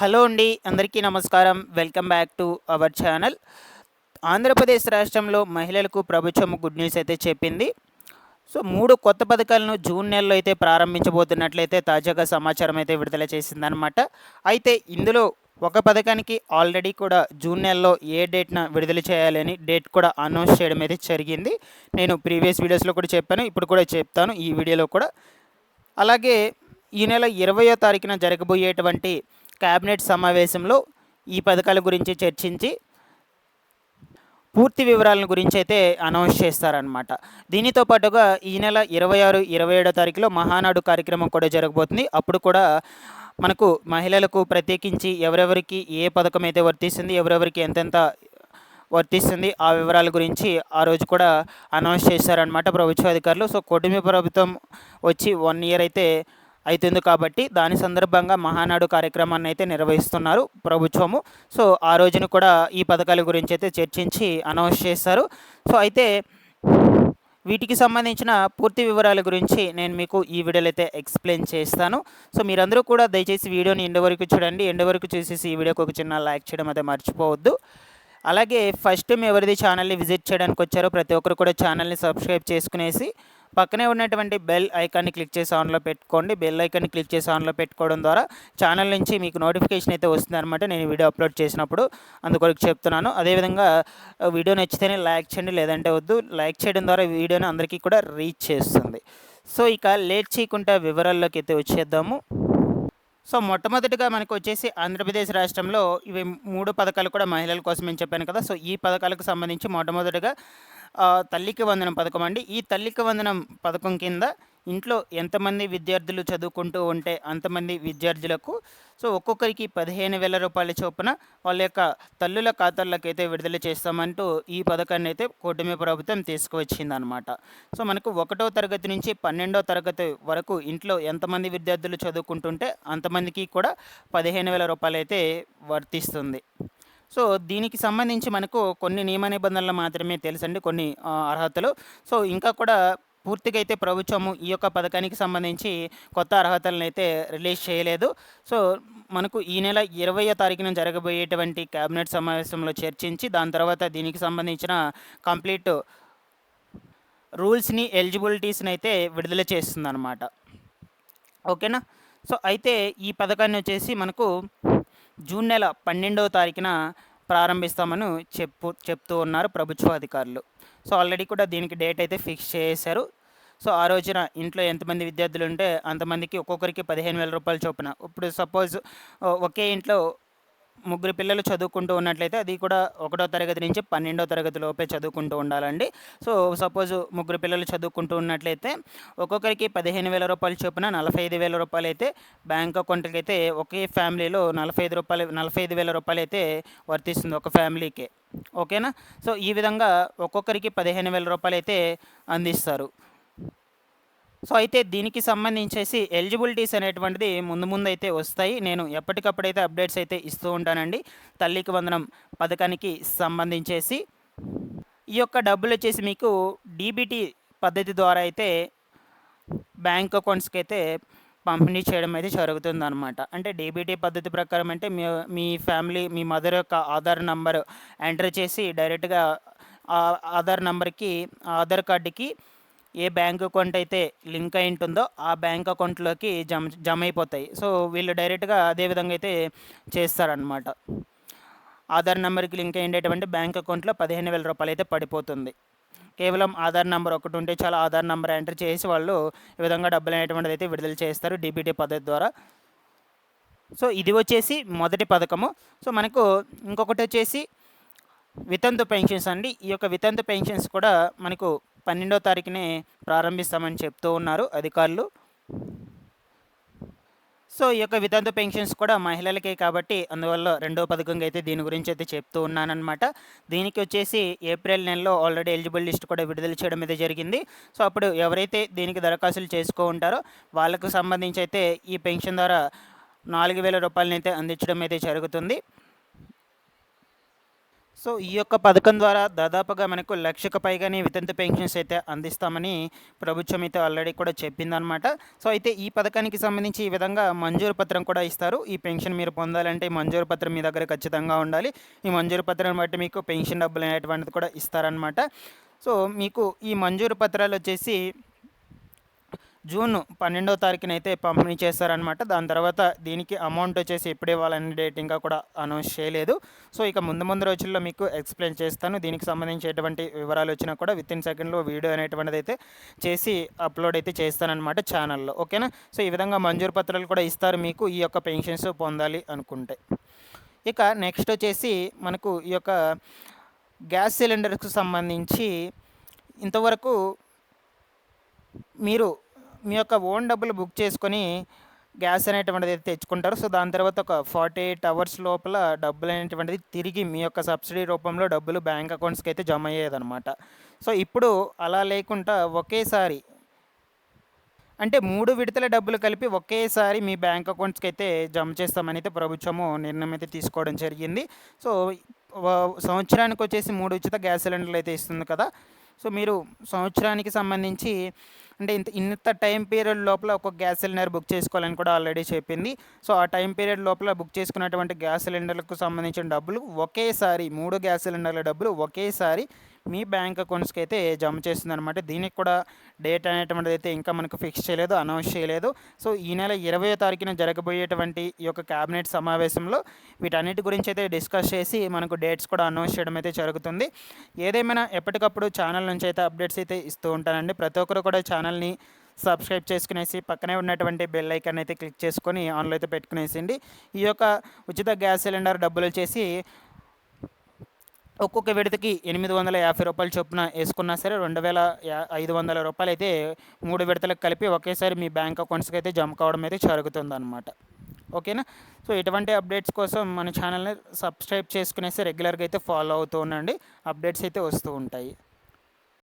Hello అండి అందరికీ నమస్కారం. Welcome back to our channel. Andhra Pradesh రాష్ట్రంలో మహిళలకు ప్రభుత్వం గుడ్ న్యూస్ అయితే చెప్పింది. సో మూడు కొత్త పథకాలను జూన్ నెలలో అయితే ప్రారంభించబోతున్నట్లయితే తాజాగా సమాచారం అయితే విడుదల చేసిందనమాట అయితే ఇందులో ఒక పథకానికి ఆల్రెడీ కూడా జూన్ నెలలో ఏ డేట్న విడుదల చేయాలని డేట్ కూడా అనౌన్స్ చేయడం అయితే జరిగింది. నేను ప్రీవియస్ వీడియోస్లో కూడా చెప్పాను ఇప్పుడు కూడా చెప్తాను ఈ వీడియోలో కూడా. అలాగే ఈ నెల ఇరవయో తారీఖున జరగబోయేటువంటి కేబినెట్ సమావేశంలో ఈ పథకాల గురించి చర్చించి పూర్తి వివరాలను గురించి అయితే అనౌన్స్ చేస్తారనమాట దీనితో పాటుగా ఈ నెల ఇరవై ఆరు ఇరవై ఏడో తారీఖులో మహానాడు కార్యక్రమం కూడా జరగబోతుంది. అప్పుడు కూడా మనకు మహిళలకు ప్రత్యేకించి ఎవరెవరికి ఏ పథకం అయితే వర్తిస్తుంది ఎవరెవరికి ఎంతెంత వర్తిస్తుంది ఆ వివరాల గురించి ఆ రోజు కూడా అనౌన్స్ చేశారనమాట ప్రభుత్వ అధికారులు. సో కూటమి ప్రభుత్వం వచ్చి వన్ ఇయర్ అయితే అవుతుంది కాబట్టి దాని సందర్భంగా మహానాడు కార్యక్రమాన్ని అయితే నిర్వహిస్తున్నారు ప్రభుత్వము సో ఆ రోజున కూడా ఈ పథకాల గురించి అయితే చర్చించి అనౌన్స్ చేస్తారు సో అయితే వీటికి సంబంధించిన పూర్తి వివరాల గురించి నేను మీకు ఈ వీడియోలో అయితే ఎక్స్ప్లెయిన్ చేస్తాను. సో మీరందరూ కూడా దయచేసి వీడియోని ఎండ్ వరకు చూడండి. ఎండ్ వరకు చూసేసి ఈ వీడియోకి ఒక చిన్న లైక్ చేయడం అయితే మర్చిపోవద్దు. అలాగే ఫస్ట్ టైం ఎవరిది ఛానల్ని విజిట్ చేయడానికి వచ్చారో ప్రతి ఒక్కరు కూడా ఛానల్ని సబ్స్క్రైబ్ చేసుకునేసి పక్కనే ఉన్నటువంటి బెల్ ఐకాన్ని క్లిక్ చేసి ఆన్లో పెట్టుకోండి. బెల్ ఐకాన్ని క్లిక్ చేసి ఆన్లో పెట్టుకోవడం ద్వారా ఛానల్ నుంచి మీకు నోటిఫికేషన్ అయితే వస్తుంది అనమాట నేను వీడియో అప్లోడ్ చేసినప్పుడు అందుకొరకు చెప్తున్నాను. అదేవిధంగా వీడియో నచ్చితేనే లైక్ చేయండి లేదంటే వద్దు. లైక్ చేయడం ద్వారా వీడియోని అందరికీ కూడా రీచ్ చేస్తుంది. సో ఇక లేట్ చేయకుండా వివరాల్లోకి అయితే వచ్చేద్దాము. సో మొట్టమొదటిగా మనకు వచ్చేసి ఆంధ్రప్రదేశ్ రాష్ట్రంలో ఇవి మూడు పథకాలు కూడా మహిళల కోసం నేను చెప్పాను కదా. సో ఈ పథకాలకు సంబంధించి మొట్టమొదటిగా తల్లికి వందనం పథకం అండి. ఈ తల్లికి వందనం పథకం కింద ఇంట్లో ఎంతమంది విద్యార్థులు చదువుకుంటూ ఉంటే అంతమంది విద్యార్థులకు సో ఒక్కొక్కరికి పదిహేను వేల రూపాయల చొప్పున వాళ్ళ యొక్క తల్లుల ఖాతాల్లోకి అయితే విడుదల చేస్తామంటూ ఈ పథకాన్ని అయితే కూటమి ప్రభుత్వం తీసుకువచ్చిందనమాట. సో మనకు ఒకటో తరగతి నుంచి పన్నెండో తరగతి వరకు ఇంట్లో ఎంతమంది విద్యార్థులు చదువుకుంటుంటే అంతమందికి కూడా పదిహేను వేల రూపాయలు అయితే వర్తిస్తుంది. సో దీనికి సంబంధించి మనకు కొన్ని నియమ నిబంధనలు మాత్రమే తెలుసండి కొన్ని అర్హతలు. సో ఇంకా కూడా పూర్తిగా అయితే ప్రభుత్వము ఈ యొక్క పథకానికి సంబంధించి కొత్త అర్హతలను అయితే రిలీజ్ చేయలేదు. సో మనకు ఈ నెల ఇరవయో తారీఖున జరగబోయేటువంటి కేబినెట్ సమావేశంలో చర్చించి దాని తర్వాత దీనికి సంబంధించిన కంప్లీట్ రూల్స్ని ఎలిజిబిలిటీస్ని అయితే విడుదల చేస్తుందన్నమాట. ఓకేనా? సో అయితే ఈ పథకాన్ని వచ్చేసి మనకు జూన్ నెల పన్నెండవ తారీఖున ప్రారంభిస్తామని చెప్పు చెప్తూ ఉన్నారు ప్రభుత్వ అధికారులు. సో ఆల్రెడీ కూడా దీనికి డేట్ అయితే ఫిక్స్ చేశారు. సో ఆ రోజున ఇంట్లో ఎంతమంది విద్యార్థులు ఉంటే అంతమందికి ఒక్కొక్కరికి పదిహేను వేల రూపాయలు చొప్పున. ఇప్పుడు సపోజ్ ఒకే ఇంట్లో ముగ్గురు పిల్లలు చదువుకుంటూ ఉన్నట్లయితే అది కూడా ఒకటో తరగతి నుంచి పన్నెండో తరగతి లోపే చదువుకుంటూ ఉండాలండి. సో సపోజ్ ముగ్గురు పిల్లలు చదువుకుంటూ ఉన్నట్లయితే ఒక్కొక్కరికి పదిహేను వేల రూపాయలు చొప్పున నలభై ఐదు వేల రూపాయలు అయితే బ్యాంక్ అకౌంట్కి అయితే ఒకే ఫ్యామిలీలో నలభై ఐదు రూపాయలు నలభై ఐదు వేల రూపాయలు అయితే వర్తిస్తుంది ఒక ఫ్యామిలీకి. ఓకేనా? సో ఈ విధంగా ఒక్కొక్కరికి పదిహేను వేల రూపాయలు అయితే అందిస్తారు. సో అయితే దీనికి సంబంధించేసి ఎలిజిబిలిటీస్ అనేటువంటిది ముందు ముందు అయితే వస్తాయి. నేను ఎప్పటికప్పుడైతే అప్డేట్స్ అయితే ఇస్తూ ఉంటానండి. తల్లికి వందనం పథకానికి సంబంధించేసి. ఈ యొక్క డబ్బులు వచ్చేసి మీకు డీబీటీ పద్ధతి ద్వారా అయితే బ్యాంక్ అకౌంట్స్కి అయితే పంపిణీ చేయడం అయితే జరుగుతుంది అనమాట అంటే డీబీటీ పద్ధతి ప్రకారం అంటే మీ మీ ఫ్యామిలీ మీ మదర్ యొక్క ఆధార్ నంబర్ ఎంటర్ చేసి డైరెక్ట్గా ఆ ఆధార్ నంబర్కి ఆధార్ కార్డుకి ఏ బ్యాంక్ అకౌంట్ అయితే లింక్ అయి ఉంటుందో ఆ బ్యాంక్ అకౌంట్లోకి జమ జమ అయిపోతాయి. సో వీళ్ళు డైరెక్ట్గా అదే విధంగా అయితే చేస్తారనమాట ఆధార్ నెంబర్కి లింక్ అయ్యేటువంటి బ్యాంక్ అకౌంట్లో పదిహేను వేల రూపాయలు అయితే పడిపోతుంది. కేవలం ఆధార్ నెంబర్ ఒకటి ఉంటే చాలా ఆధార్ నెంబర్ ఎంటర్ చేసి వాళ్ళు ఈ విధంగా డబ్బులు అనేటువంటిది అయితే విడుదల చేస్తారు డీబీటీ పద్ధతి ద్వారా. సో ఇది వచ్చేసి మొదటి పథకము. సో మనకు ఇంకొకటి వచ్చేసి వితంతు పెన్షన్స్ అండి. ఈ యొక్క వితంతు పెన్షన్స్ కూడా మనకు పన్నెండో తారీఖునే ప్రారంభిస్తామని చెప్తూ ఉన్నారు అధికారులు. సో ఈ యొక్క వితంతు పెన్షన్స్ కూడా మహిళలకే కాబట్టి అందువల్ల రెండో పథకంగా అయితే దీని గురించి అయితే చెప్తూ ఉన్నానన్నమాట. దీనికి వచ్చేసి ఏప్రిల్ నెలలో ఆల్రెడీ ఎలిజిబుల్ లిస్ట్ కూడా విడుదల చేయడం అయితే జరిగింది. సో అప్పుడు ఎవరైతే దీనికి దరఖాస్తులు చేసుకో ఉంటారో వాళ్ళకు సంబంధించి అయితే ఈ పెన్షన్ ద్వారా నాలుగు వేల రూపాయలని అయితే అందించడం అయితే జరుగుతుంది. సో ఈ యొక్క పథకం ద్వారా దాదాపుగా మనకు లక్షకు పైగానే వితంతు పెన్షన్స్ అయితే అందిస్తామని ప్రభుత్వం అయితే ఆల్రెడీ కూడా చెప్పిందనమాట సో అయితే ఈ పథకానికి సంబంధించి ఈ విధంగా మంజూరు పత్రం కూడా ఇస్తారు. ఈ పెన్షన్ మీరు పొందాలంటే మంజూరు పత్రం మీ దగ్గర ఖచ్చితంగా ఉండాలి. ఈ మంజూరు పత్రం బట్టి మీకు పెన్షన్ డబ్బులు అనేటువంటిది కూడా ఇస్తారనమాట సో మీకు ఈ మంజూరు పత్రాలు వచ్చేసి జూన్ పన్నెండవ తారీఖున అయితే పంపిణీ చేస్తారనమాట దాని తర్వాత దీనికి అమౌంట్ వచ్చేసి ఎప్పుడు ఇవ్వాలనే డేట్ ఇంకా కూడా అనౌన్స్ చేయలేదు. సో ఇక ముందు ముందు రోజుల్లో మీకు ఎక్స్ప్లెయిన్ చేస్తాను. దీనికి సంబంధించి ఎటువంటి వివరాలు వచ్చినా కూడా విత్ ఇన్ సెకండ్లో వీడియో అనేటువంటిది అయితే చేసి అప్లోడ్ అయితే చేస్తానన్నమాట ఛానల్లో. ఓకేనా? సో ఈ విధంగా మంజూరు పత్రాలు కూడా ఇస్తారు మీకు ఈ యొక్క పెన్షన్స్ పొందాలి అనుకుంటే. ఇక నెక్స్ట్ వచ్చేసి మనకు ఈ యొక్క గ్యాస్ సిలిండర్కు సంబంధించి ఇంతవరకు మీరు మీ యొక్క ఓన్ డబ్బులు బుక్ చేసుకొని గ్యాస్ అనేటువంటిది అయితే తెచ్చుకుంటారు సో దాని తర్వాత ఒక ఫార్టీ ఎయిట్ అవర్స్ లోపల డబ్బులు అనేటువంటిది తిరిగి మీ యొక్క సబ్సిడీ రూపంలో డబ్బులు బ్యాంక్ అకౌంట్స్కి అయితే జమ అయ్యేదన్నమాట. సో ఇప్పుడు అలా లేకుండా ఒకేసారి అంటే మూడు విడతల డబ్బులు కలిపి ఒకేసారి మీ బ్యాంక్ అకౌంట్స్కి అయితే జమ చేస్తామని అయితే ప్రభుత్వము నిర్ణయం అయితే తీసుకోవడం జరిగింది. సో సంవత్సరానికి వచ్చేసి మూడు ఉచిత గ్యాస్ సిలిండర్లు అయితే ఇస్తుంది కదా. సో మీరు సంవత్సరానికి సంబంధించి అంటే ఇంత ఇంత టైం పీరియడ్ లోపల ఒక గ్యాస్ సిలిండర్ బుక్ చేసుకోవాలని కూడా ఆల్రెడీ చెప్పింది. సో ఆ టైం పీరియడ్ లోపల బుక్ చేసుకున్నటువంటి గ్యాస్ సిలిండర్లకు సంబంధించిన డబ్బులు ఒకేసారి మూడు గ్యాస్ సిలిండర్ల డబ్బులు ఒకేసారి మీ బ్యాంక్ అకౌంట్స్కి అయితే జమ చేస్తుంది అనమాట దీనికి కూడా డేట్ అనేటువంటిది అయితే ఇంకా మనకు ఫిక్స్ చేయలేదు అనౌన్స్ చేయలేదు. సో ఈ నెల ఇరవై తారీఖున జరగబోయేటువంటి ఈ యొక్క క్యాబినెట్ సమావేశంలో వీటన్నిటి గురించి అయితే డిస్కస్ చేసి మనకు డేట్స్ కూడా అనౌన్స్ చేయడం అయితే జరుగుతుంది. ఏదేమైనా ఎప్పటికప్పుడు ఛానల్ నుంచి అయితే అప్డేట్స్ అయితే ఇస్తూ ఉంటానండి. ప్రతి ఒక్కరు కూడా ఛానల్ని సబ్స్క్రైబ్ చేసుకునేసి పక్కనే ఉన్నటువంటి బెల్ ఐకాన్ అయితే క్లిక్ చేసుకొని ఆన్లో అయితే పెట్టుకునేసిండి ఈ యొక్క ఉచిత గ్యాస్ సిలిండర్ డబ్బులు వచ్చేసి ఒక్కొక్క విడతకి ఎనిమిది వందల యాభై రూపాయలు చొప్పున వేసుకున్నా సరే రెండు వేల ఐదు వందల రూపాయలు అయితే మూడు విడతలకు కలిపి ఒకేసారి మీ బ్యాంక్ అకౌంట్స్కి అయితే జమ కావడం అయితే జరుగుతుంది అనమాట ఓకేనా? సో ఇటువంటి అప్డేట్స్ కోసం మన ఛానల్ని సబ్స్క్రైబ్ చేసుకునేసి రెగ్యులర్గా అయితే ఫాలో అవుతూ ఉండండి. అప్డేట్స్ అయితే వస్తూ ఉంటాయి.